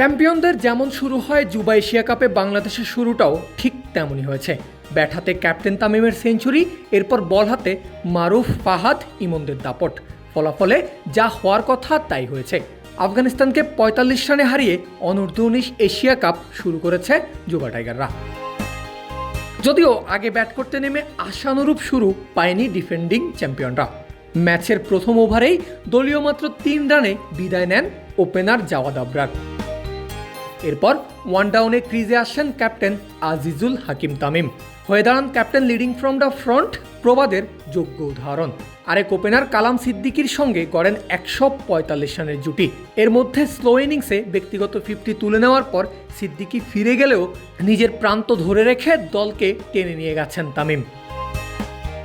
চ্যাম্পিয়নদের যেমন শুরু হয় যুবা এশিয়া কাপে বাংলাদেশের শুরুটাও ঠিক তেমনই হয়েছে। ব্যাট হাতে ক্যাপ্টেন তামিমের সেঞ্চুরি, এরপর বল হাতে মারুফ ফাহাদ, ইমনদের দাপট। ফলাফলে যা হওয়ার কথা তাই হয়েছে। আফগানিস্তানকে পঁয়তাল্লিশ রানে হারিয়ে অনূর্ধ্ব উনিশ এশিয়া কাপ শুরু করেছে যুবা টাইগাররা। যদিও আগে ব্যাট করতে নেমে আশানুরূপ শুরু পায়নি ডিফেন্ডিং চ্যাম্পিয়নরা। ম্যাচের প্রথম ওভারেই দলীয় মাত্র তিন রানে বিদায় নেন ওপেনার জাওয়াদ আবরার। এরপর ওয়ান ডাউনে ক্রিজে আসেন ক্যাপ্টেন আজিজুল হাকিম তামিম। হয়ে দাঁড়ান captain leading from the front প্রবাদের যোগ্য উদাহরণ। আরেক ওপেনার কালাম সিদ্দিকির সঙ্গে গড়েন একশো পঁয়তাল্লিশ রানের জুটি। এর মধ্যে স্লো ইনিংসে ব্যক্তিগত ফিফটি তুলে নেওয়ার পর সিদ্দিকি ফিরে গেলেও নিজের প্রান্ত ধরে রেখে দলকে টেনে নিয়ে গেছেন তামিম।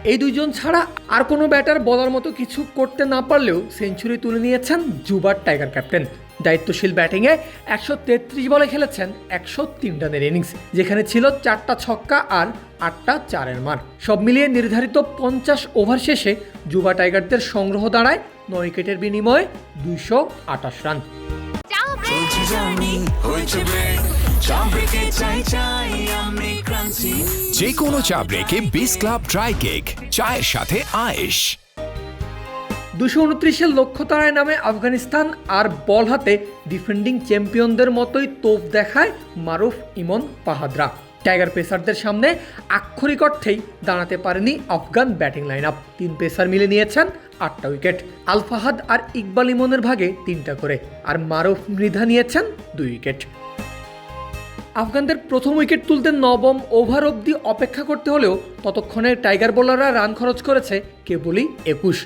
এই দুজন ছাড়া আর কোনো ব্যাটার বলার মতো কিছু করতে না পারলেও সেঞ্চুরি তুলে নিয়েছেন জুবার টাইগার ক্যাপ্টেন দায়িত্বশীল ব্যাটিংয়ে একশো তেত্রিশ বলে খেলেছেন একশো তিন রানের ইনিংস যেখানে ছিল চারটা ছক্কা আর আটটা চারের মার। সব মিলিয়ে নির্ধারিত পঞ্চাশ ওভার শেষে যুবা টাইগারদের সংগ্রহ দাঁড়ায় নয় উইকেটের বিনিময়ে দুইশো আটাশ রান। যে কোনো চা ব্রেকে বিস ক্লাব ড্রাই কেক চায়ের সাথে আয়েশ। দুশো উনত্রিশের লক্ষ্য তারায় নামে আফগানিস্তান আর বল হাতে ডিফেন্ডিং চ্যাম্পিয়নদের মতোই তোপ দেখায় মারুফ ইমন পাহাদরা। টাইগার পেসারদের সামনে আক্ষরিক অর্থেই দাঁড়াতে পারেনি আফগান ব্যাটিং লাইন আপ তিন পেসার মিলে নিয়েছেন আটটা উইকেট। আলফাহাদ আর ইকবাল ইমনের ভাগে তিনটা করে আর মারুফ মৃধা নিয়েছেন দুই উইকেট। আফগানদের প্রথম উইকেট তুলতে নবম ওভার অবধি অপেক্ষা করতে হলেও ততক্ষণে টাইগার বোলাররা রান খরচ করেছে কেবলই একুশ।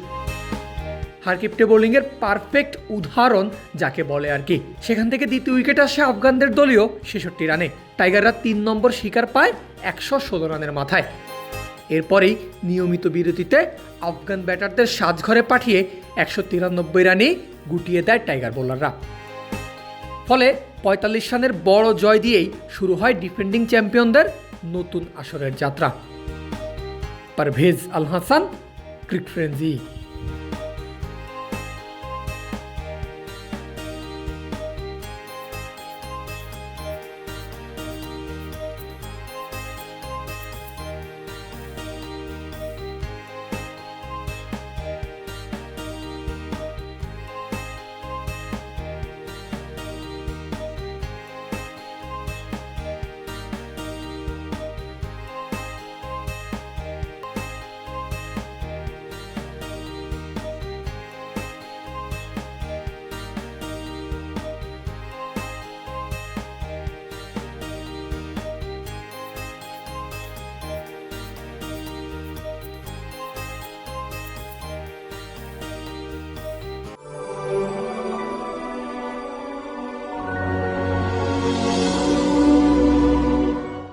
হারকিপ্টে বোলিংয়ের পারফেক্ট উদাহরণ যাকে বলে আর কি। সেখান থেকে দ্বিতীয় উইকেট আসে আফগানদের দলীয় ছেষট্টি রানে। টাইগাররা তিন নম্বর শিকার পায় একশো ষোলো রানের মাথায়। এরপরেই নিয়মিত বিরতিতে আফগান ব্যাটারদের সাজঘরে পাঠিয়ে একশো তিরানব্বই রানেই গুটিয়ে দেয় টাইগার বোলাররা। ফলে পঁয়তাল্লিশ রানের বড় জয় দিয়েই শুরু হয় ডিফেন্ডিং চ্যাম্পিয়নদের নতুন আসরের যাত্রা। Parvez Al Hasan cric frenzy